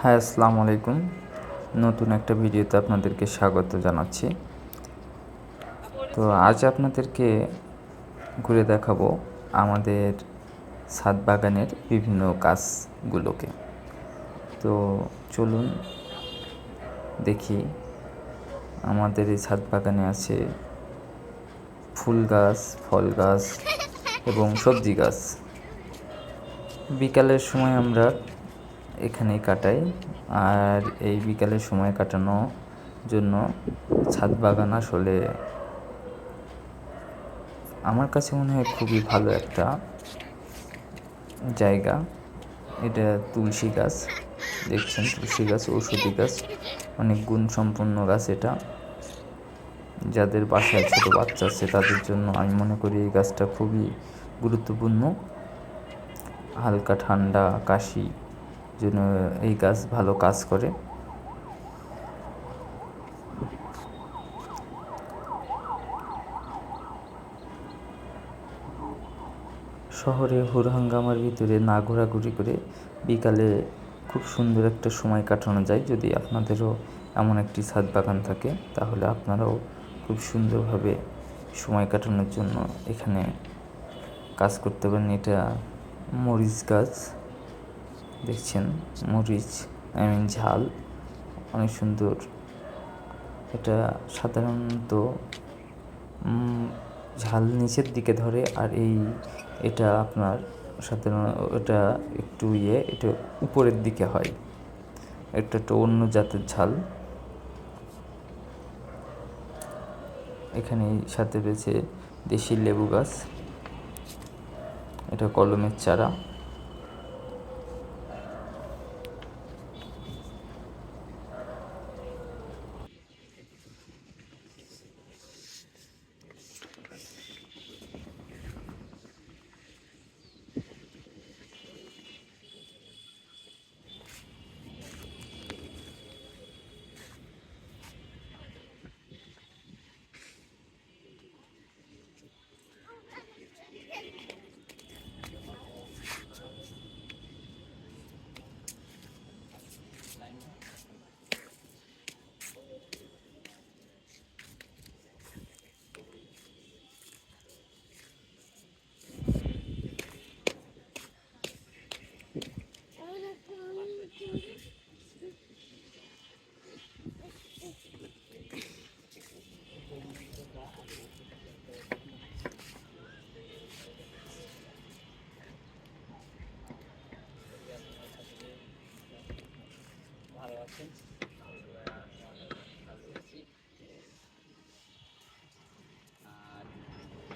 হ্যাঁ আসসালামু আলাইকুম। নতুন একটা ভিডিওতে আপনাদেরকে স্বাগত জানাচ্ছি। তো আজ আপনাদেরকে ঘুরে দেখাবো আমাদের ছাদ বাগানের বিভিন্ন গাছগুলোকে। তো চলুন দেখি, আমাদের এই ছাদ বাগানে আছে ফুল গাছ, ফল গাছ এবং সবজি গাছ। বিকালের সময় আমরা এখানেই কাটাই। আর এই বিকালের সময় কাটানোর জন্য ছাদ বাগান আসলে আমার কাছে মনে হয় খুবই ভালো একটা জায়গা। এটা তুলসী গাছ, দেখছেন তুলসী গাছ, ঔষধি গাছ, অনেক গুণসম্পন্ন গাছ এটা। যাদের বাসায় ছোটো বাচ্চা আছে তাদের জন্য আমি মনে করি এই গাছটা খুবই গুরুত্বপূর্ণ। হালকা ঠান্ডা, কাশি জন্য এই গাছ ভালো কাজ করে। শহরে হুরহাঙ্গামার ভিতরে না ঘোরাঘুরি করে বিকালে খুব সুন্দর একটা সময় কাটানো যায়। যদি আপনাদেরও এমন একটি ছাদ বাগান থাকে, তাহলে আপনারাও খুব সুন্দরভাবে সময় কাটানোর জন্য এখানে কাজ করতে পারেন। এটা মরিচ গাছ। দেখছেন, মরিচ আই মিন ঝাল, অনেক সুন্দর। এটা সাধারণত ঝাল নিচের দিকে ধরে আর এই, এটা আপনার সাধারণ, এটা একটু ইয়ে এটা উপরের দিকে হয়। এটা একটা অন্য জাতের ঝাল। এখানে সাথে রয়েছে দেশি লেবু গাছ। এটা কলমের চারা। আর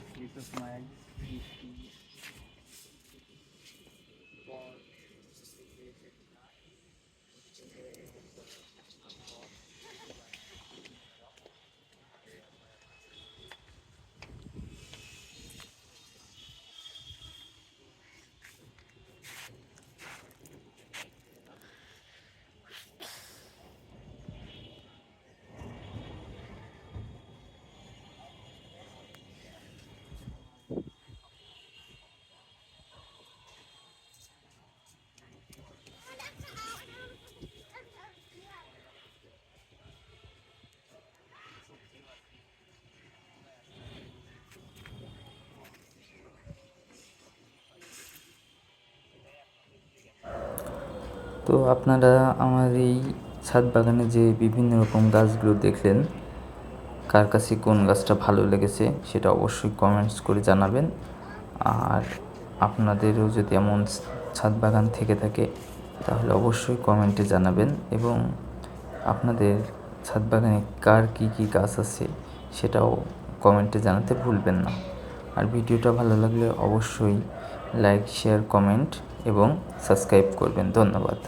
শীতের সময় তো আপনারা আমার এই ছাদ বাগানে যে বিভিন্ন রকম গাছগুলো দেখলেন, কার কাছে কোন গাছটা ভালো লেগেছে সেটা অবশ্যই কমেন্টস করে জানাবেন। আর আপনাদেরও যদি এমন ছাদ বাগান থেকে থাকে, তাহলে অবশ্যই কমেন্টে জানাবেন এবং আপনাদের ছাদ বাগানে কার কী কী গাছ আছে সেটাও কমেন্টে জানাতে ভুলবেন না। আর ভিডিওটা ভালো লাগলে অবশ্যই লাইক শেয়ার কমেন্ট এবং সাবস্ক্রাইব করবেন। ধন্যবাদ।